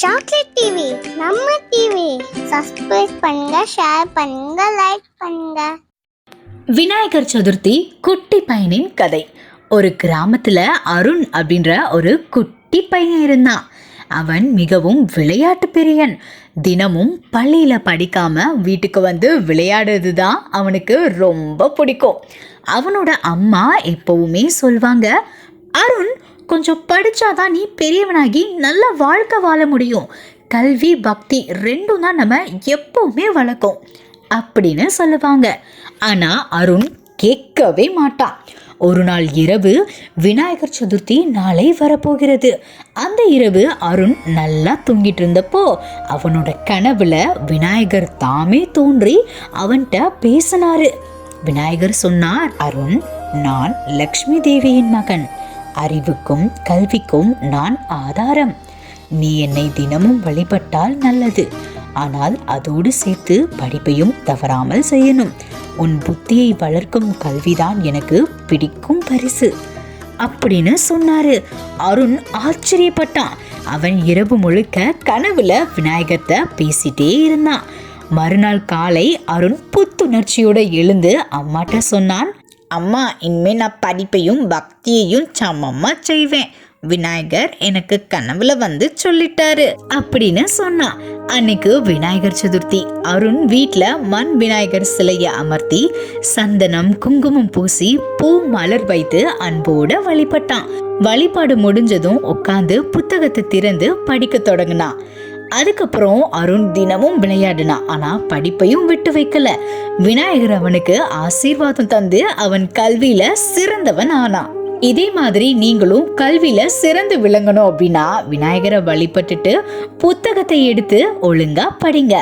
Chocolate TV நம்ம TV subscribe பண்ணுங்க share பண்ணுங்க லைக் பண்ணுங்க. விநாயகர் சதுர்த்தி குட்டி பையனின் கதை. ஒரு கிராமத்துல அருண் அப்படின்ற ஒரு குட்டி பையன் இருந்தான். அவன் மிகவும் விளையாட்டு பிரியன். தினமும் பள்ளியில் படிக்காம வீட்டுக்கு வந்து விளையாடுறது தான் அவனுக்கு ரொம்ப பிடிக்கும். அவனோட அம்மா எப்பவுமே சொல்வாங்க அருண் கொஞ்சம் படிச்சாதான் நீ பெரியவனாகி நல்ல வாழ்க்கை வாழ முடியும். கல்வி பக்தி ரெண்டும் தான் நம்ம எப்போவுமே வளர்க்கும். அப்படின்னு சொல்லுவாங்க. ஆனால் அருண் கேட்கவே மாட்டான். ஒரு நாள் இரவு விநாயகர் சதுர்த்தி நாளை வரப்போகிறது. அந்த இரவு அருண் நல்லா தூங்கிட்டு இருந்தப்போ அவனோட கனவுல விநாயகர் தாமே தோன்றி அவன்கிட்ட பேசினாரு. விநாயகர் சொன்னார் அருண் நான் லக்ஷ்மி தேவியின் மகன். அறிவுக்கும் கல்விக்கும் நான் ஆதாரம். நீ என்னை தினமும் வழிபட்டால் நல்லது. ஆனால் அதோடு சேர்த்து படிப்பையும் தவறாமல் செய்யணும். உன் புத்தியை வளர்க்கும் கல்விதான் எனக்கு பிடிக்கும் பரிசு. அப்படின்னு சொன்னாரு. அருண் ஆச்சரியப்பட்டான். அவன் இரவு முழுக்க கனவுல விநாயகத்தை பேசிட்டே இருந்தான். மறுநாள் காலை அருண் புத்துணர்ச்சியோட எழுந்து அம்மாட்ட சொன்னான். அம்மா இனிமே நான் படிப்பையும் பக்தியையும் சமமா செய்வேன். விநாயகர் எனக்கு கனவுல வந்து சொல்லிட்டாரு அப்படின்னு சொன்னான் அன்னைக்கு விநாயகர் சதுர்த்தி அருண் வீட்டில் மண் விநாயகர் சிலையை அமர்த்தி சந்தனம் குங்குமம் பூசி பூ மலர் வைத்து அன்போட வழிபட்டான். வழிபாடு முடிஞ்சதும் உட்காந்து புத்தகத்தை திறந்து படிக்க தொடங்கினான். அதுக்கப்புறம் அருண் தினமும் விளையாடினான் ஆனா படிப்பையும் விட்டு வைக்கல. விநாயகர் அவனுக்கு ஆசீர்வாதம் தந்து அவன் கல்வியில சிறந்தவன் ஆனான். இதே மாதிரி நீங்களும் கல்வியில சிறந்து விளங்கணும் அப்படின்னா விநாயகரை வழிபட்டுட்டு புத்தகத்தை எடுத்து ஒழுங்கா படிங்க.